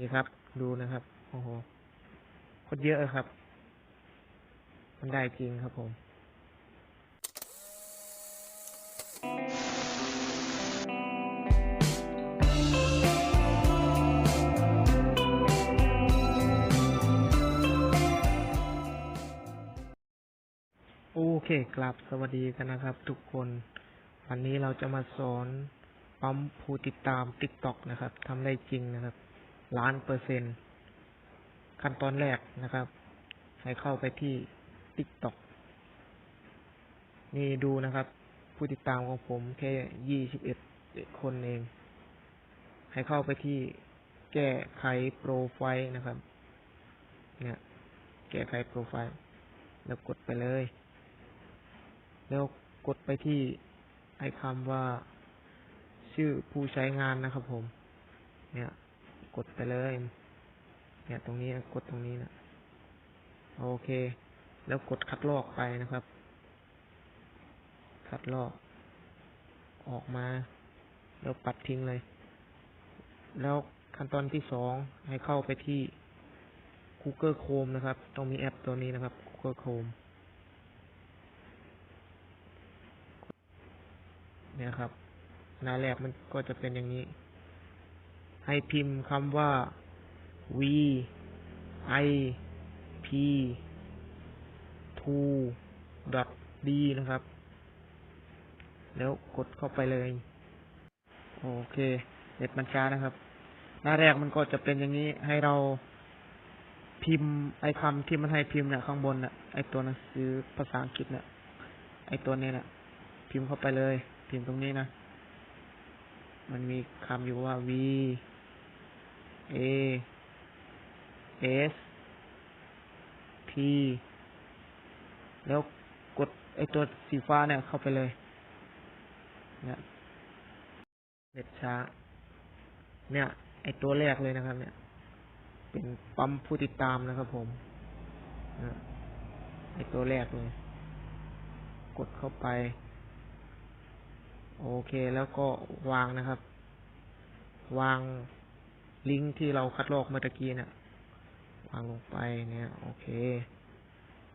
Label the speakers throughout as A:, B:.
A: นี่ครับ ดูนะครับ โอ้โหโคตรเยอะเลยครับ มันได้จริงครับผมโอเคครับสวัสดีกันนะครับ ทุกคน วันนี้เราจะมาสอนปั๊มผู้ติดตาม TikTok นะครับทำได้จริงนะครับ ล้านเปอร์เซ็นต์ขั้นตอนแรกนะครับ ให้เข้าไปที่ TikTok นี่ดูนะครับ ผู้ติดตามของผมแค่ยี่สิบเอ็ดคนเอง ให้เข้าไปที่แก้ไขโปรไฟล์นะครับ เนี่ย แก้ไขโปรไฟล์ แล้วกดไปเลย แล้วกดไปที่ไอคำว่าชื่อผู้ใช้งานนะครับผม เนี่ย กดไปเลย เนี่ยตรงนี้กดตรงนี้นะโอเค แล้วกดคัดลอกไปนะครับ คัดลอก ออกมา แล้วปัดทิ้งเลย แล้วขั้นตอนที่สองให้เข้าไปที่ Google Chrome นะครับ ต้องมีแอปตัวนี้นะครับ Google Chrome เนี่ยครับ หน้าแรกมันก็จะเป็นอย่างนี้ ให้พิมพ์คำว่า v i p 2 d d นะครับ แล้วกดเข้าไปเลย โอเคเน็ตมันช้านะครับ หน้าแรกมันก็จะเป็นอย่างนี้ให้เราพิมพ์ไอคำที่มันให้พิมพ์เนี่ยข้างบนน่ะไอตัวหนังสือภาษาอังกฤษเนี่ยไอตัวนี้น่ะ พิมพ์เข้าไปเลย พิมพ์ตรงนี้นะ มันมีคำอยู่ว่า v a s p แล้วกดไอตัวสีฟ้าเนี่ยเข้าไปเลยเนี่ยเน็ตช้า เนี่ย ไอตัวแรกเลยนะครับ เนี่ย เป็นปั๊มผู้ติดตามนะครับผมไอตัวแรกเลย กดเข้าไป โอเคแล้วก็วางนะครับ วาง ลิงก์ที่เราคัดลอกเมื่อกี้นี่ยวางลงไปเนี่ย โอเค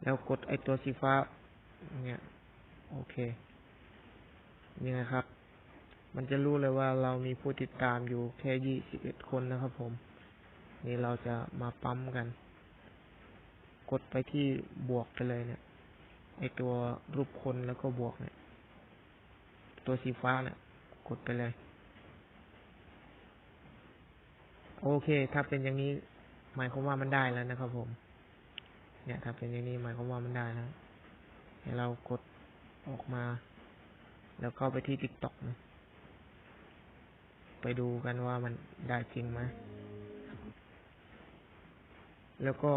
A: แล้วกดไอตัวสีฟ้า เนี่ย โอเค นี่นะครับ มันจะรู้เลยว่าเรามีผู้ติดตามอยู่แค่ยี่สิบเอ็ดคนนะครับผม นี่เราจะมาปั๊มกัน กดไปที่บวกไปเลยเนี่ย ไอตัวรูปคนแล้วก็บวกเนี่ย ตัวสีฟ้าเนี่ย กดไปเลย โอเค ถ้าเป็นอย่างนี้ หมายความว่ามันได้แล้วนะครับผม เนี่ย ถ้าเป็นอย่างนี้หมายความว่ามันได้แล้วให้เรากดออกมา แล้วเข้าไปที่ TikTok นะไปดูกันว่ามันได้จริงไหมแล้วก็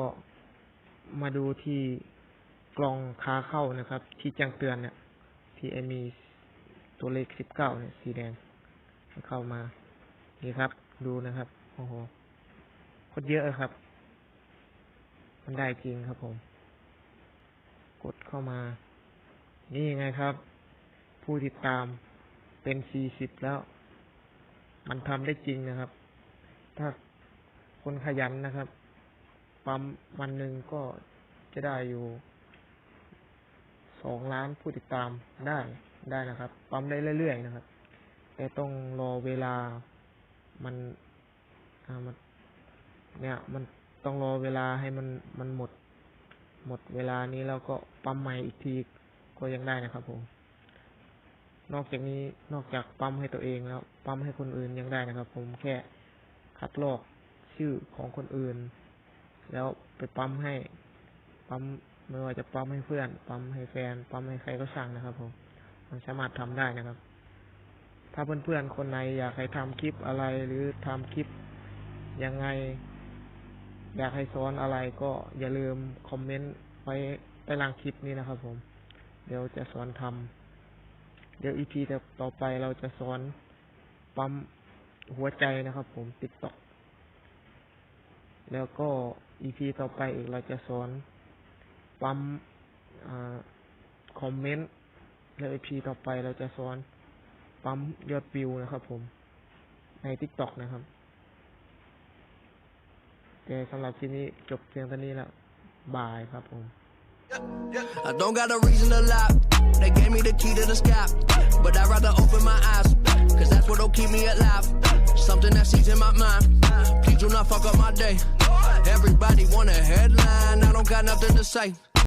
A: มาดูที่กล่องขาเข้านะครับ ที่แจ้งเตือนเนี่ยที่มีตัวเลขสิบเก้าเนี่ยสีแดงเข้ามา นี่ครับ ดูนะครับ โอ้โหคตรเยอะครับ มันได้จริงครับผม กดเข้ามา นี่ยังไงครับ ผู้ติดตามเป็นสี่สิบแล้ว มันทำได้จริงนะครับ ถ้าคนขยันนะครับ ปั๊มวันหนึ่งก็จะได้อยู่สองล้านผู้ติดตามได้ได้นะครับ ปั๊มได้เรื่อยๆนะครับ แต่ต้องรอเวลามัน อ่ามันเนี่ยมันต้องรอเวลาให้มันมันหมด หมดเวลานี้แล้วก็ปั๊มใหม่อีกทีก็ยังได้นะครับผมนอกจากนี้นอกจากปั๊มให้ตัวเองแล้ว ปั๊มให้คนอื่นยังได้นะครับ ผมแค่คัดลอกชื่อของคนอื่น แล้วไปปั๊มให้ ปั๊มไม่ว่าจะปั๊มให้เพื่อน ปั๊มให้แฟน ปั๊มให้ใครก็ช่างนะครับ ผม มันสามารถทำได้นะครับ ถ้าเพื่อนๆคนไหนอยากให้ทำคลิปอะไรหรือทำคลิป ยังไง อยากให้สอนอะไรก็อย่าลืมคอมเมนต์ไว้ใต้ล่างคลิปนี้นะครับ ผม เดี๋ยวจะสอนทำเดี๋ยวอีพีต่อไปเราจะสอนปั๊มหัวใจนะครับ ผมติ๊กต็อกแล้วก็อีพีต่อไปอีกเราจะสอนปั๊มคอมเมนต์แล้วอีพีต่อไปเราจะสอนปั๊มยอดวิวนะครับ ผมใน TikTok นะครับ แต่สำหรับคลิปนี้จบเพียงเท่านี้แล้วบายครับผม
B: I don't got a reason to lie. They gave me the key to the sky. But I'd rather open my eyes. Cause that's what'll keep me alive. Something that sees in my mind. Please do not fuck up my day. Everybody want a headline. I don't got nothing to say.